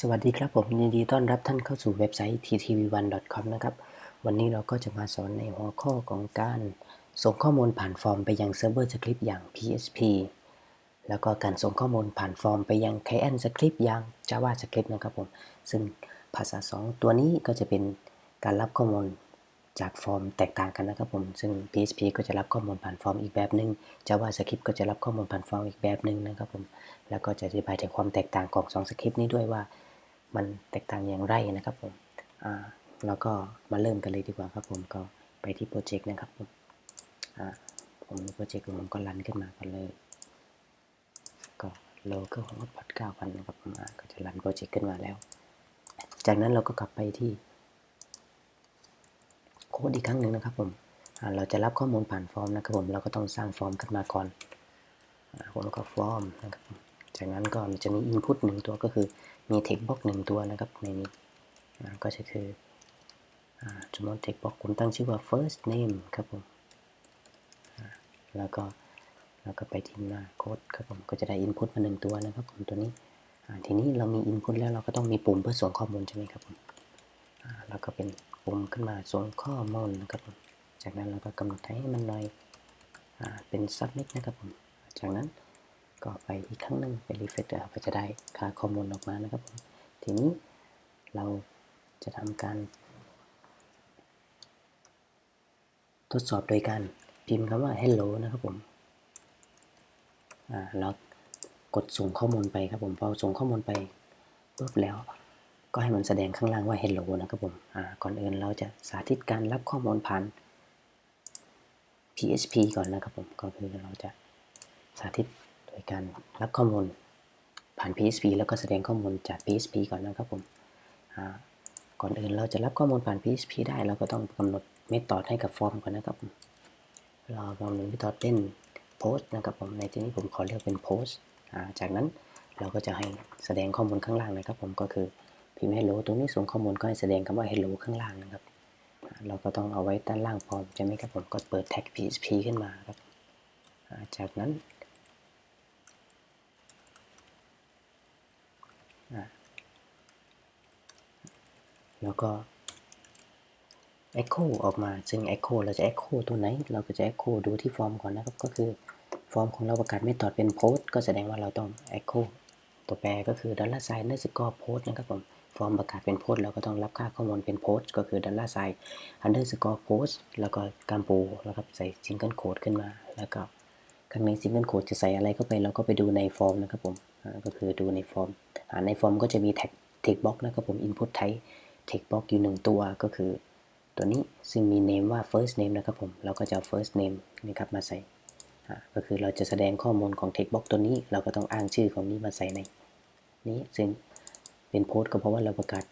สวัสดีครับผมยินดีต้อนรับท่านเข้าสู่เว็บไซต์ ttv1.com นะครับ วันนี้เราก็จะมาสอนในหัวข้อของการ ส่งข้อมูลผ่านฟอร์มไปยังเซิร์ฟเวอร์สคริปต์อย่าง PHP แล้วก็การส่งข้อมูลผ่านฟอร์มไปยัง Client Script อย่าง JavaScript นะครับผม ซึ่งภาษา 2 ตัวนี้ก็จะเป็นการรับข้อมูล จากฟอร์มแตกต่างกันนะครับผม ซึ่ง PHP ก็จะรับข้อมูลผ่านฟอร์มอีกแบบหนึ่ง JavaScript ก็จะรับข้อมูลผ่านฟอร์มอีกแบบหนึ่งนะครับผม แล้วก็จะอธิบายถึงความแตกต่างของ2สคริปต์นี้ด้วยว่ามันแตกต่างอย่างไรนะครับผม อ่า แล้วก็มาเริ่มกันเลยดีกว่าครับผม ก็ไปที่โปรเจกต์นะครับผม อ่า ผมมีโปรเจกต์ผมก็รันขึ้นมาก่อนเลย ก็โลก็ของพอดเก้าพันนะครับผมก็จะรันโปรเจกต์ขึ้นมาแล้ว จากนั้นเราก็กลับไปที่ โค้ดอีกครั้งหนึ่งนะครับผมเราจะรับข้อมูลผ่านฟอร์มนะครับผมเราก็ต้องสร้างฟอร์มขึ้นมาก่อนผมก็ฟอร์มนะครับจากนั้นก็จะมี input หนึ่งตัวก็คือมี text box หนึ่งตัวนะครับในนี้ก็จะคือสมมติ text box ผมตั้งชื่อว่า first name ครับผมแล้วก็แล้วก็ไปที่หน้าโค้ดครับผมก็จะได้ input มาหนึ่งตัวนะครับผมตัวนี้ทีนี้เรามี input แล้วเราก็ต้องมีปุ่มเพื่อส่งข้อมูลใช่ไหมครับผมแล้วก็เป็น ปุ่มขึ้นมาส่งข้อมูลนะครับผมจากนั้นเราก็กำหนดให้มันหน่อยเป็น submit นะครับผมจากนั้นก็ไปอีกครั้งหนึ่งไปรีเฟรชก็จะได้ค่าข้อมูลออกมานะครับผมทีนี้เราจะทำการ ทดสอบโดยการพิมพ์คำว่า hello นะครับผมอ่ากดส่งข้อมูลไปครับผมพอส่งข้อมูลไปปุ๊บแล้ว ก็ให้มันแสดงข้างล่างว่า hello นะครับผมก่อนอื่นเราจะสาธิตการรับข้อมูลผ่าน PHP ก่อนนะครับผมก็คือเราจะสาธิตโดยการรับข้อมูลผ่าน PHP แล้วก็แสดงข้อมูลจาก PHP ก่อนนะครับผมก่อนอื่นเราจะรับข้อมูลผ่าน PHP ได้เราก็ต้องกำหนดเมธอดให้กับฟอร์มก่อนนะครับผมเราฟอร์มหนึ่งเมธอดเป็น post นะครับผมในที่นี้ผมขอเรียกเป็น post จากนั้นเราก็จะให้แสดงข้อมูลข้างล่างนะครับผมก็คือ พิมพ์ hello ตรงนี้ส่งข้อมูลก็ให้แสดงคำว่า hello ข้างล่างนะครับ เราก็ต้องเอาไว้ด้านล่างฟอร์มใช่ไหมครับผมก็เปิด tag PHP ขึ้นมาครับ จากนั้นแล้วก็ Echo ออกมา ซึ่ง Echo เราจะ Echo ตัวไหน เราก็จะ Echo ดูที่ฟอร์มก่อนนะครับ ก็คือฟอร์มของเราประกาศไม่ตอดเป็น post ก็แสดงว่าเราต้อง Echo ตัวแปรก็คือ dollar sign underscore post นะครับผม ฟอร์มประกาศเป็น post เราก็ต้องรับค่าข้อมูลเป็น post ก็คือ dollar sign underscore post แล้วก็การปูแล้วครับใส่ single quote ขึ้นมา แล้วก็ข้างใน single quote จะใส่อะไรเข้าไปเราก็ไปดูในฟอร์มนะครับผมก็คือดูในฟอร์มในฟอร์มก็จะมี tag text box นะครับผม input type text box อยู่หนึ่งตัวก็คือตัวนี้ซึ่งมี name ว่า first name นะครับผมเราก็จะ first name นะครับมาใส่ก็คือเราจะแสดงข้อมูลของ text box ตัวนี้ เราก็ต้องอ้างชื่อของนี้มาใส่ในนี้ซึ่ง เป็น post ก็เพราะว่าเราประกาศ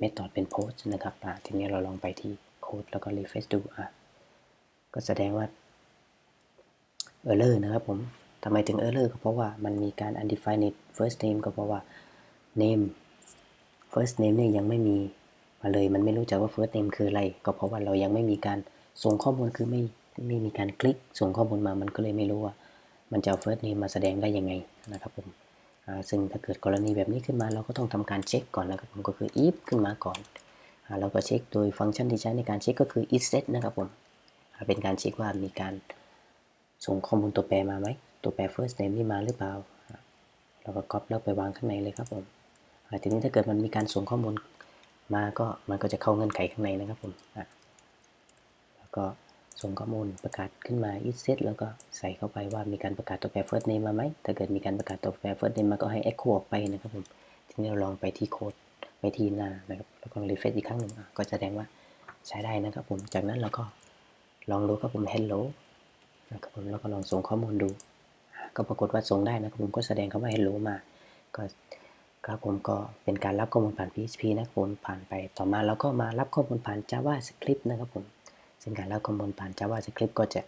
method เป็น post นะครับทีนี้เราลองไปที่โค้ดแล้วก็ refresh ดูอะก็แสดงว่า error นะครับผมทำไมถึง error ก็เพราะว่ามันมีการ undefined first name ก็เพราะว่า name first name เนี่ยยังไม่มีมาเลยมันไม่รู้จักว่า first name คืออะไร ก็เพราะว่าเรายังไม่มีการส่งข้อมูลคือไม่ไม่มีการคลิกส่งข้อมูลมามันก็เลยไม่รู้ว่า มันจะเอา first name มาแสดงได้ยังไงนะครับผม ซึ่งถ้าเกิดกรณีแบบนี้ขึ้นมา เราก็ต้องทำการเช็คก่อนนะครับผมก็คือ if ขึ้นมาก่อนเราก็เช็คโดยฟังก์ชันที่ใช้ในการเช็คก็คือ if set นะครับผมเป็นการเช็คว่ามีการส่งข้อมูลตัวแปรมาไหมตัวแปร first name นี่มาหรือเปล่า เราก็ก๊อปแล้วไปวางข้างในเลยครับผมทีนี้ถ้าเกิดมันมีการส่งข้อมูลมาก็มันก็จะเข้าเงื่อนไขข้างในนะครับผมแล้วก็ ส่งข้อมูลประกาศขึ้นมา is set แล้วก็ใส่เข้าไปว่ามีการประกาศตัวแปร first name มาไหม ถ้าเกิดมีการประกาศตัวแปร first name มาก็ให้ echo ออกไปนะครับผม ทีนี้เราลองไปที่โค้ดไปที่หน้านะครับ แล้วก็ refresh อีกครั้งหนึ่งก็แสดงว่าใช้ได้นะครับผม จากนั้นเราก็ลองดูครับผม hello นะครับผม แล้วก็ลองส่งข้อมูลดู ก็ปรากฏว่าส่งได้นะครับผม ก็แสดงคำว่า hello มา ก็ครับผมก็เป็นการรับข้อมูลผ่าน PHP นะครับผม ผ่านไป ต่อมาเราก็มารับข้อมูลผ่าน JavaScript นะครับผม ซึ่งการรับข้อมูลผ่าน JavaScript ก็จะ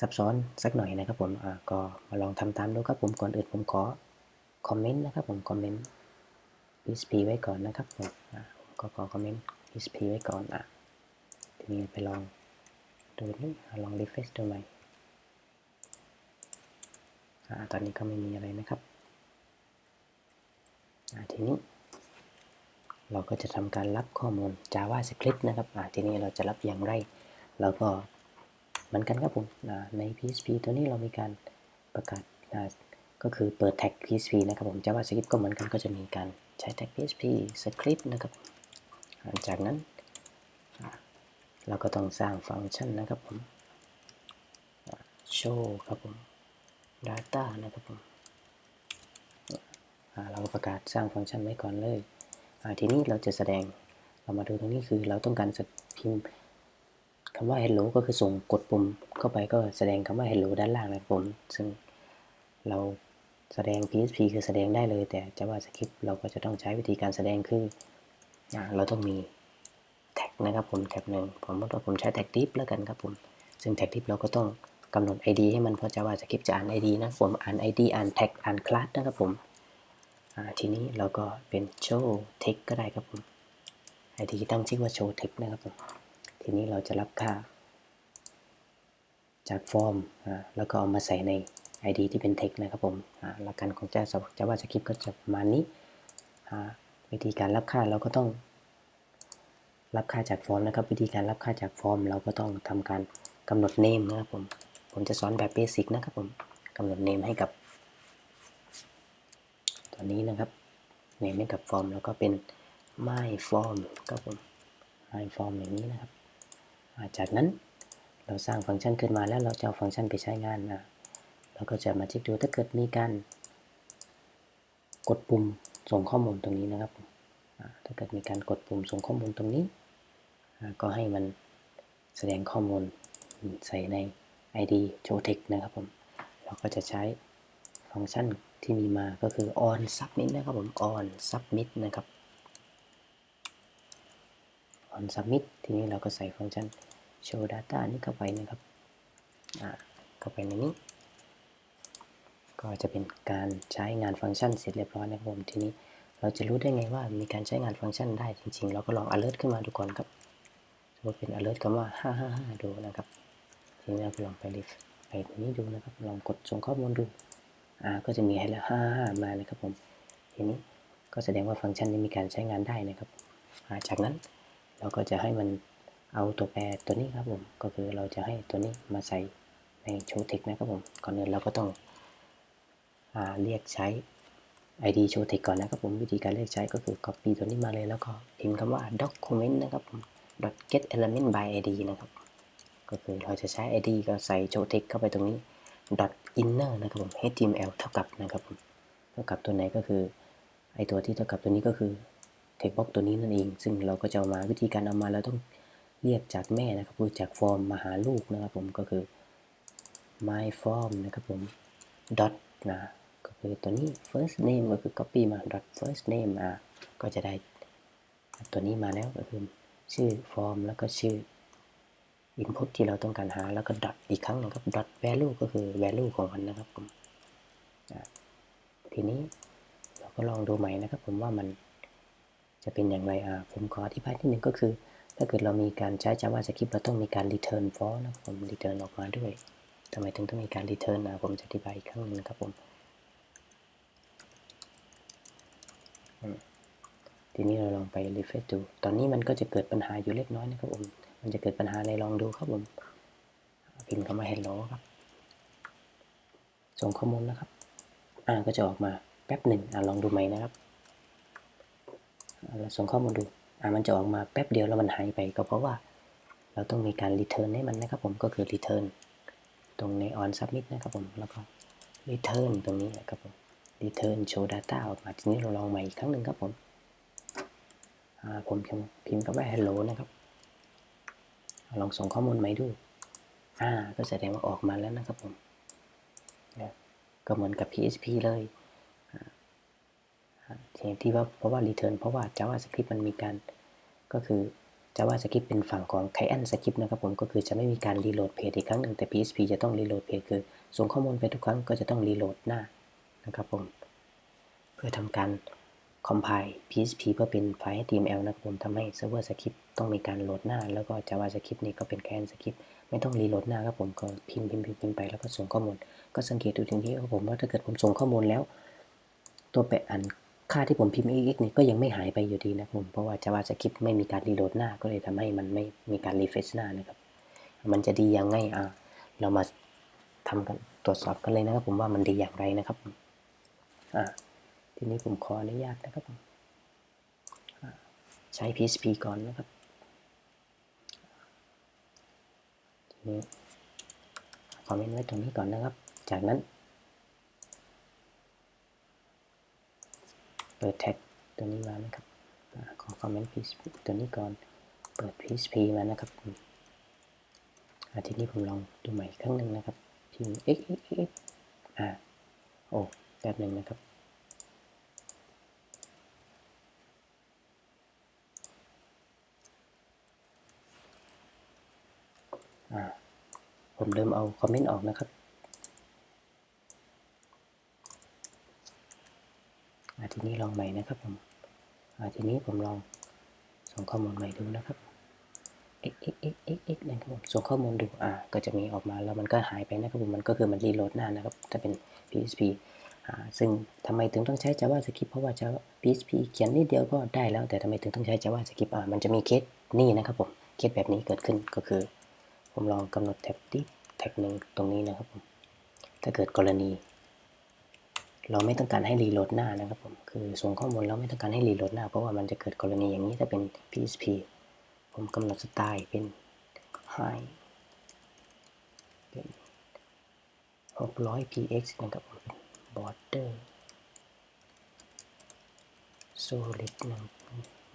ซับซ้อนสักหน่อยนะครับผมก็มาลองทำตามดูครับผมก่อนอื่นผมขอคอมเมนต์นะครับผมคอมเมนต์ PHP ไว้ก่อนนะครับผมก็ขอคอมเมนต์ PHP ไว้ก่อนอะทีนี้ไปลองดูนี่ลอง refresh ดูใหม่ตอนนี้ก็ไม่มีอะไรนะครับทีนี้ เราก็จะทำการรับข้อมูล JavaScript นะครับทีนี้เราจะรับอย่างไร เราก็เหมือนกันครับผมใน PHP ตัวนี้เรามีการประกาศก็คือเปิดแท็ก PHP นะครับผม JavaScript ก็เหมือนกันก็จะมีการใช้แท็ก PHP script นะครับอ่าจากนั้น เราก็ต้องสร้างฟังก์ชันนะครับผม show ครับผม data นะครับผมเราประกาศสร้างฟังก์ชันไว้ก่อนเลย ทีนี้เราจะแสดงเรามาดูตรงนี้คือเราต้องการจะพิมพ์คำว่า hello ก็คือส่งกดปุ่มเข้าไปก็แสดงคำว่า hello ด้านล่างนะครับผมซึ่งเราแสดง PHP คือแสดงได้เลย แต่ JavaScript เราก็จะต้องใช้วิธีการแสดงคืออเราต้องมีแท็กนะครับผมแท็กหนึ่งผมว่าผมใช้แท็ก div แล้วกันครับผม ซึ่งแท็ก div เราก็ต้องกำหนด ID ให้มันเพราะ JavaScript จะอ่าน ID นะผมอ่าน ID อ่านแท็กอ่านคลาสนะครับผม ทีนี้เราก็เป็น show text ก็ได้ครับผม ID ตั้งชื่อว่า show text นะครับผมทีนี้เราจะรับค่า จากฟอร์มแล้วก็เอามาใส่ใน ID ที่เป็น text นะครับผมหลักการของ JavaScript ก็จะประมาณนี้วิธีการรับค่าเราก็ต้องรับค่าจากฟอร์มนะครับ วิธีการรับค่าจากฟอร์ม เราก็ต้องทำการกำหนด name นะครับผมผมจะสอนแบบเบสิกนะครับผมกำหนด name ให้กับ ตัวนี้นะครับ name ให้กับฟอร์มแล้วก็เป็น my form ครับผม my form อย่างนี้นะครับาจากนั้นเราสร้างฟังก์ชันขึ้นมาแล้วเราจะเอาฟังก์ชันไปใช้งานนะเราก็จะมาเช็คดูถ้าเกิดมีการ กดปุ่มส่งข้อมูลตรงนี้นะครับถ้าเกิดมีการกดปุ่มส่งข้อมูลตรงนี้ ก็ให้มันแสดงข้อมูลใส่ใน ID show text นะครับผม เราก็จะใช้ฟังก์ชัน ที่มีมาก็คือ on submit นะครับผม on submit นะครับ on submit ทีนี้เราก็ใส่ฟังก์ชัน show data นี้เข้าไปนะครับอ่าเข้าไปในนี้ ก็จะเป็นการใช้งานฟังก์ชันเสร็จเรียบร้อยนะครับผมทีนี้เราจะรู้ได้ไงว่ามีการใช้งานฟังก์ชันได้จริง ๆ เราก็ลอง alert ขึ้นมาดูก่อนครับสมมติเป็น alert คำว่า 555 ดูนะครับ ทีนี้เราลองไปไปตรงนี้ดูนะครับ ลองกดส่งข้อมูลดู อ่าก็จะมีให้ละ55มานะครับผม ทีนี้ก็แสดงว่าฟังก์ชันนี้มีการใช้งานได้นะครับาจากนั้นเราก็จะให้มันเอาตัวแปรตัวนี้ครับผม ก็คือเราจะให้ตัวนี้มาใส่ในโชว์เทคนะครับผม ก่อนอื่นเราก็ต้องอเรียกใช้ ID show text ก่อนนะครับผม วิธีการเรียกใช้ก็คือ copy ตัวนี้มาเลยแล้วก็พิมพ์คำว่า document นะครับผม get element by id นะครับ ก็คือเราจะใช้ id ก็ใส่ show text เข้าไปตรงนี้ inner นะครับผม html เท่ากับนะครับผมเท่ากับตัวไหนก็คือไอตัวที่เท่ากับตัวนี้ก็คือ text box ตัวนี้นั่นเอง ซึ่งเราก็จะเอามาวิธีการเอามาเราต้องเรียกจากแม่นะครับคือจากฟอร์มมาหาลูกนะครับผมก็คือ my form นะครับผม dot นะก็คือตัวนี้ first name ก็คือ copy มา dot first name อะก็จะได้ตัวนี้มาแล้วก็คือชื่อ form แล้วก็ชื่อ input ที่เราต้องการหาแล้วก็ dot อีกครั้งนึงครับ dot value ก็คือ value ของมันนะครับผมทีนี้เราก็ลองดูใหม่นะครับ ผมว่ามันจะเป็นอย่างไรอะผมขออธิบายนิดนึงก็คือ ถ้าเกิดเรามีการใช้ JavaScript เราต้องมีการ return false นะครับผม return ออกมาด้วยทำไมถึงต้องมีการ return นะผมจะอธิบายอีกครั้งหนึงนะครับผมอืมทีนี้เราลองไป refresh ดู ตอนนี้มันก็จะเกิดปัญหาอยู่เล็กน้อยนะครับผม มันจะเกิดปัญหาอะไรลองดูครับผมพิมพ์คำว่า hello ครับ ส่งข้อมูลนะครับ อ่าก็จะออกมาแป๊บหนึ่งอ่าลองดูใหม่นะครับเราส่งข้อมูลดูอ่ามันจะออกมาแป๊บเดียวแล้วมันหายไปก็เพราะว่าเราต้องมีการ return ให้มันนะครับผมก็คือ return ตรงใน on submit นะครับผมแล้วก็ return ตรงนี้นะครับผม return show data ออกมาทีนี้เราลองใหม่อีกครั้งหนึ่งครับผมอ่าผมพิมพ์พิมพ์คำว่า hello นะครับ ลองส่งข้อมูลใหม่ดู อ่า ก็แสดงว่าออกมาแล้วนะครับผมนะก็เหมือนกับ PHP เลยอ่าอ่าทีที่ว่าเพราะว่า return เพราะว่า JavaScript มันมีการก็คือ JavaScript เป็นฝั่งของ Client Script นะครับผม ก็คือจะไม่มีการ reload page อีกครั้งหนึ่งแต่ PHP จะต้อง reload page คือ ส่งข้อมูลไปทุกครั้งก็จะต้อง reload หน้านะครับผม เพื่อทำการ compile PHP เพื่อเป็นไฟล์ HTML นะครับผมทำให้ server script ต้องมีการโหลดหน้า แล้วก็ JavaScript นี่ก็เป็น client script ไม่ต้องรีโหลดหน้าครับผมก็พิมพ์พิมพ์พิมพ์ไปแล้วก็ส่งข้อมูล ก็สังเกตดูทีนี้ครับผมว่าถ้าเกิดผมส่งข้อมูลแล้ว ตัวแปรอันค่าที่ผมพิมพ์ x นี่ก็ยังไม่หายไปอยู่ดีนะครับผมเพราะว่า JavaScript ไม่มีการรีโหลดหน้าก็เลยทำให้มันไม่มีการรีเฟรชหน้านะครับมันจะดียังไงอะเรามาทำกันตรวจสอบกันเลยนะครับผมว่ามันดีอย่างไรนะครับอ่า ทีนี้ผมขออนุญาตนะครับผมใช้ PHP ก่อนนะครับทีนี้คอมเมนต์ไว้ตรงนี้ก่อนนะครับ จากนั้น เปิดแท็กตัวนี้มานะครับขอคอมเมนต์ PHP ตัวนี้ก่อน เปิด PHP มานะครับอาทีนี้ผมลองดูใหม่อีกครั้งหนึ่งนะครับพิมพ์ x x x อ่าโอ้แป๊บหนึ่งนะครับ ผมเริ่มเอาคอมเมนต์ออกนะครับอทีนี้ลองใหม่นะครับผมอทีนี้ผมลองส่งข้อมูลใหม่ดูนะครับ x x x x x นะครับผมส่งข้อมูลดู อ่า ก็จะมีออกมาแล้วมันก็หายไปนะครับผม มันก็คือมันรีโหลดหน้านะครับ ถ้าเป็น PHP อ่า ซึ่งทำไมถึงต้องใช้ JavaScript เพราะว่า Java PHP เขียนนิดเดียวก็ได้แล้ว แต่ทำไมถึงต้องใช้ JavaScript อ่า มันจะมีเคสนี่นะครับผม เคสแบบนี้เกิดขึ้นก็คือ ผมลองกำหนดแท็บที่แท็กหนึ่งตรงนี้นะครับผมถ้าเกิดกรณี เราไม่ต้องการให้รีโหลดหน้านะครับผมคือส่งข้อมูลเราไม่ต้องการให้รีโหลดหน้า เพราะว่ามันจะเกิดกรณีอย่างนี้ถ้าเป็น PHP ผมกำหนดสไตล์เป็น high เป็น 600 px นะครับผมเป็น border solid หนึ่ง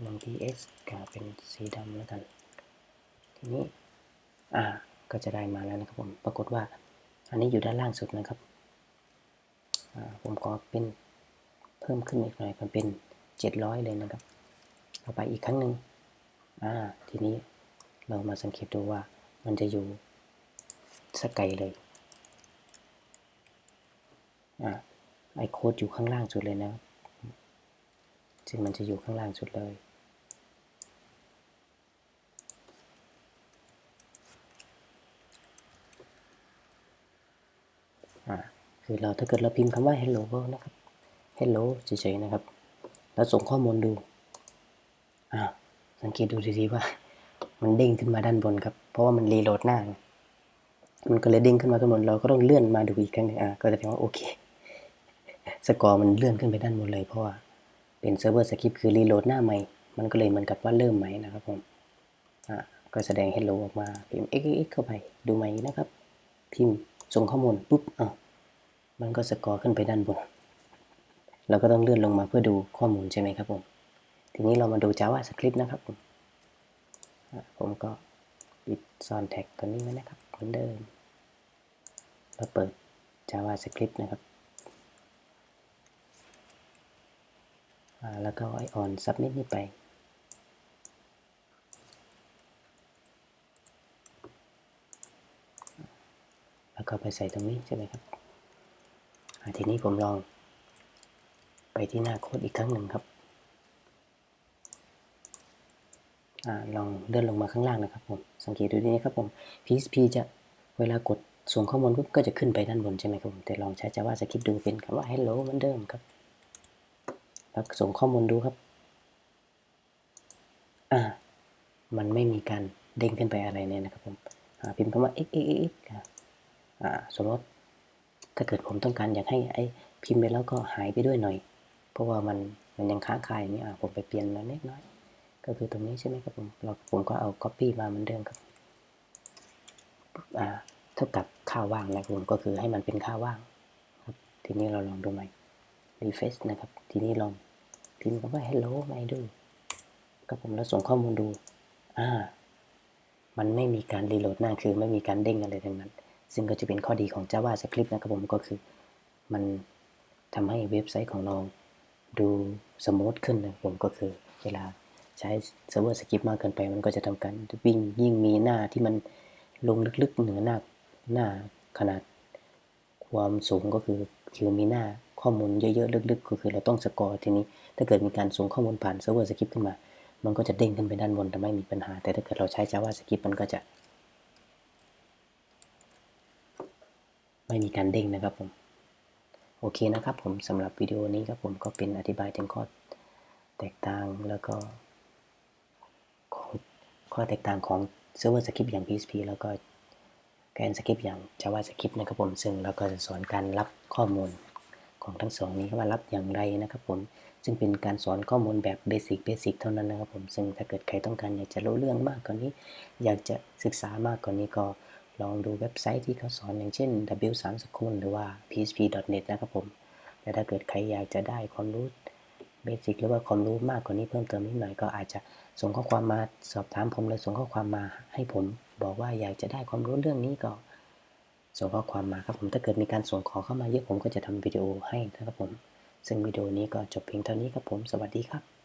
หนึ่ง px กับเป็นสีดำแล้วกันทีนี้ อ่าก็จะได้มาแล้วนะครับผม ปรากฏว่า อันนี้อยู่ด้านล่างสุดนะครับ ผมก็เป็นเพิ่มขึ้นอีกหน่อยมันเป็น 700 เลยนะครับ เอาไปอีกครั้งหนึ่งอ่า ทีนี้เรามาสังเกตดูว่ามันจะอยู่สกไกเลย อ่า ไอโค้ดอยู่ข้างล่างสุดเลยนะ ซึ่งมันจะอยู่ข้างล่างสุดเลย คือเราถ้าเกิดเราพิมพ์คำว่า hello นะครับ hello เฉยๆนะครับ แล้วส่งข้อมูลดูอ่าสังเกตดูดีๆว่า มันเด้งขึ้นมาด้านบนครับ เพราะว่ามันรีโหลดหน้า มันก็เลยเด้งขึ้นมาข้างบนเราก็ต้องเลื่อนมาดูอีกครั้งหนึงอ่าก็จะแปลว่าโอเค สกอร์มันเลื่อนขึ้นไปด้านบนเลยเพราะว่าเป็นเซิร์ฟเวอร์สคริปต์คือรีโหลดหน้าใหม่ มันก็เลยเหมือนกับว่าเริ่มใหม่นะครับผมอ่าก็แสดง hello ออกมาพิมพ์ x x เข้าไปดูใหม่นะครับ พิมพ์ ส่งข้อมูลปุ๊บอ่ามันก็สกอร์ขึ้นไปด้านบน เราก็ต้องเลื่อนลงมาเพื่อดูข้อมูลใช่ไหมครับผม ทีนี้เรามาดู JavaScript นะครับผมผมก็ปิดซอนแท็กตัวนี้นะครับเหมือนเดิมเราเปิด JavaScript นะครับแล้วก็ไอออน submit นี่ไป แล้วก็ไปใส่ตรงนี้ใช่ไหมครับทีนี้ผมลอง ไปที่หน้าโค้ดอีกครั้งหนึ่งครับอลองเลื่อนลงมาข้างล่างนะครับผม สังเกตดูดีนะครับผม PHP จะเวลากดส่งข้อมูลปุ๊บก็จะขึ้นไปด้านบนใช่ไหมครับผม แต่ลองใช้ JavaScript ดูเป็นคำว่า hello เหมือนเดิมครับ แล้วส่งข้อมูลดูครับ อ่า มันไม่มีการเด้งขึ้นไปอะไรเนี่ยนะครับผมพิมพ์คำว่า x x x x อ่าอ่า สมมติถ้าเกิดผมต้องการอยากให้ไอ้พิมพ์ไปแล้วก็หายไปด้วยหน่อย เพราะว่ามันมันยังค้างคาอย่างนี้อะผมไปเปลี่ยนมาเล็กน้อย ก็คือตรงนี้ใช่ไหมครับผมเราผมก็เอา copy มาเหมือนเดิมครับอ่าเท่ากับค่าว่างนะครับผมก็คือให้มันเป็นค่าว่างครับทีนี้เราลองดูใหม่ refresh นะครับ ทีนี้ลองพิมพ์คำว่า hello มาให้ดูครับผมแล้วส่งข้อมูลดูอ่ามันไม่มีการรีโหลดหน้าคือไม่มีการเด้งอะไรทั้งนั้น ซึ่งก็จะเป็นข้อดีของ JavaScript นะครับผมก็คือมันทำให้เว็บไซต์ของเราดูสมูทขึ้นนะผมก็คือเวลาใช้เซิร์ฟเวอร์สคริปต์มากเกินไปมันก็จะทำการวิ่งยิ่งมีหน้าที่มันลงลึกๆ เหนือหน้าหน้าขนาดความสูงก็คือคือมีหน้าข้อมูลเยอะๆลึกๆ ก็คือเราต้องสกอร์ทีนี้ ถ้าเกิดมีการส่งข้อมูลผ่านเซิร์ฟเวอร์สคริปต์ขึ้นมา มันก็จะเด้งขึ้นไปด้านบนแต่ไม่มีปัญหา แต่ถ้าเกิดเราใช้ JavaScript มันก็จะ ไม่มีการเด้งนะครับผม โอเคนะครับผมสำหรับวิดีโอนี้ครับผมก็เป็นอธิบายถึงข้อแตกต่างแล้วก็ของข้อแตกต่างของ Server Script อย่าง PHP แล้วก็แกนสคริปต์อย่าง JavaScript นะครับผม ซึ่งเราก็จะสอนการรับข้อมูลของทั้งสองนี้ว่ารับอย่างไรนะครับผม ซึ่งเป็นการสอนข้อมูลแบบเบสิกเบสิกเท่านั้นนะครับผม ซึ่งถ้าเกิดใครต้องการอยากจะรู้เรื่องมากกว่านี้ อยากจะศึกษามากกว่านี้ก็ ลองดูเว็บไซต์ที่เขาสอนอย่างเช่น W3 School หรือว่า php.net นะครับผมแต่ถ้าเกิดใครอยากจะได้ความรู้เบสิกหรือว่าความรู้มากกว่านี้เพิ่มเติมนิดหน่อยก็อาจจะส่งข้อความมาสอบถามผมเลยส่งข้อความมาให้ผม บอกว่าอยากจะได้ความรู้เรื่องนี้ก็ ส่งข้อความมาครับผมถ้าเกิดมีการส่งขอเข้ามาเยอะผมก็จะทำวิดีโอให้นะครับผม ซึ่งวิดีโอนี้ก็จบเพียงเท่านี้ครับผมสวัสดีครับ